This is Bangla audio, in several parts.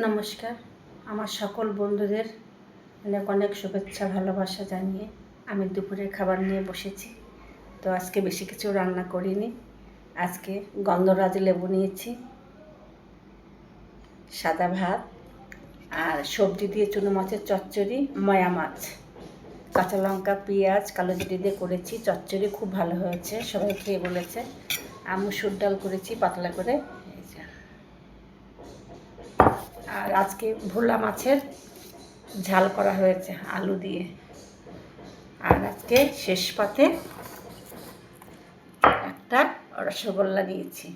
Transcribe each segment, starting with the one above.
নমস্কার। আমার সকল বন্ধুদের অনেক অনেক শুভেচ্ছা, ভালোবাসা জানিয়ে আমি দুপুরের খাবার নিয়ে বসেছি। তো আজকে বেশি কিছু রান্না করিনি। আজকে গন্ধরাজ লেবু নিয়েছি, সাদা ভাত আর সবজি দিয়ে চুনো মাছের চচ্চড়ি, ময়া মাছ। কাঁচা লঙ্কা, পেঁয়াজ, কালো জিরে দিয়ে করেছি। চচ্চড়ি খুব ভালো হয়েছে, সবাই খেয়ে বলেছে। আর মুসুর ডাল করেছি পাতলা করে। আর আজকে ভোলা মাছের ঝাল করা হয়েছে আলু দিয়ে। আর আজকে শেষ পাতে একটা রসগোল্লা নিয়েছি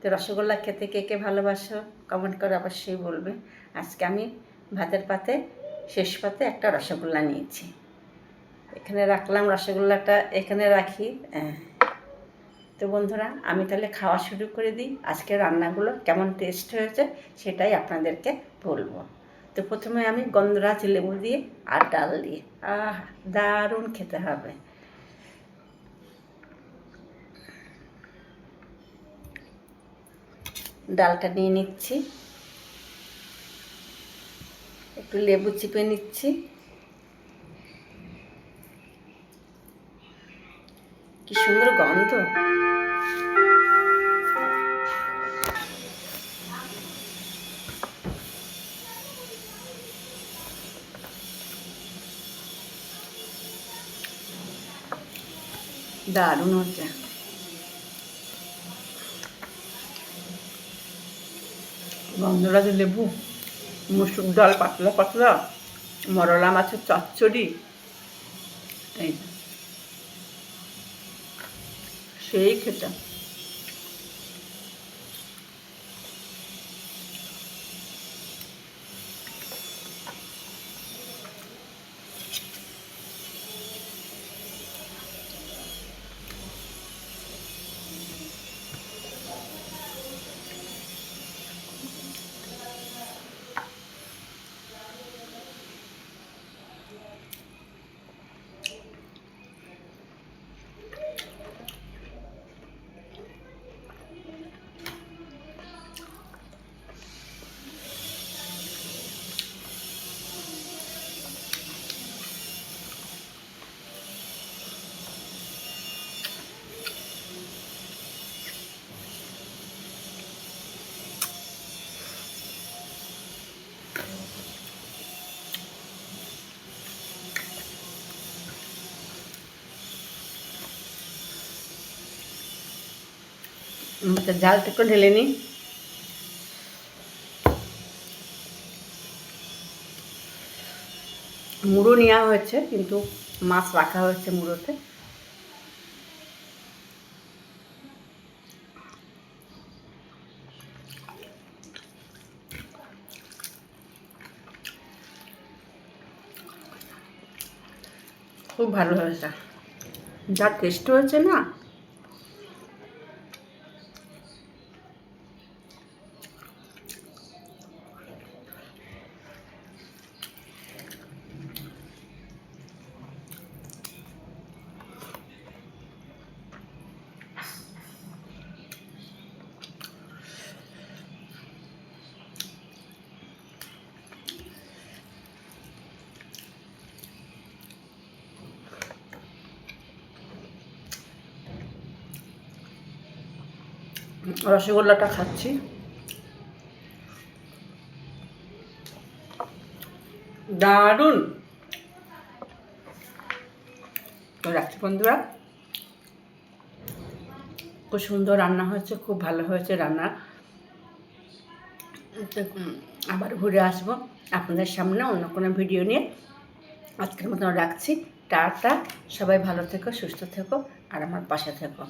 তো রসগোল্লা খেতে কে কে ভালোবাসো কমেন্ট করে অবশ্যই বলবে। আজকে আমি ভাতের পাতে, শেষ পাতে একটা রসগোল্লা নিয়েছি। এখানে রাখলাম রসগোল্লাটা, এখানে রাখি হ্যাঁ। তো বন্ধুরা, আমি তাহলে খাওয়া শুরু করে দিই। আজকে রান্নাগুলো কেমন টেস্ট হয়েছে সেটাই আপনাদেরকে বলব। তো প্রথমে আমি গন্ধরাজ লেবু দিয়ে আর ডাল দিয়ে। আহ, দারুণ খেতে হবে। ডালটা নিয়ে নিচ্ছি। একটু লেবু চিপে নিচ্ছি। কি সুন্দর গন্ধ। দারুণ হচ্ছে। গন্ধরাজ লেবু, মুসুর ডাল, পাতলা পাতলা, মরলা মাছের চচ্চড়ি। এই। যে। সেই ঝালটা একটু ঢেলে নিই। মুড়ো নেওয়া হয়েছে, কিন্তু মাছ রাখা হয়েছে মুড়োতে। খুব ভালো হয়েছে। যা টেস্ট হয়েছে না রসগোল্লাটা খাচ্ছি। দারুণ! তো রাখছি বন্ধুরা। খুব সুন্দর রান্না হয়েছে, খুব ভালো হয়েছে রান্না। আবার ঘুরে আসব আপনাদের সামনে অন্য কোনো ভিডিও নিয়ে। আজকের মতন রাখছি। টাটা, সবাই ভালো থেকো, সুস্থ থেকো, আর আমার পাশে থেকো।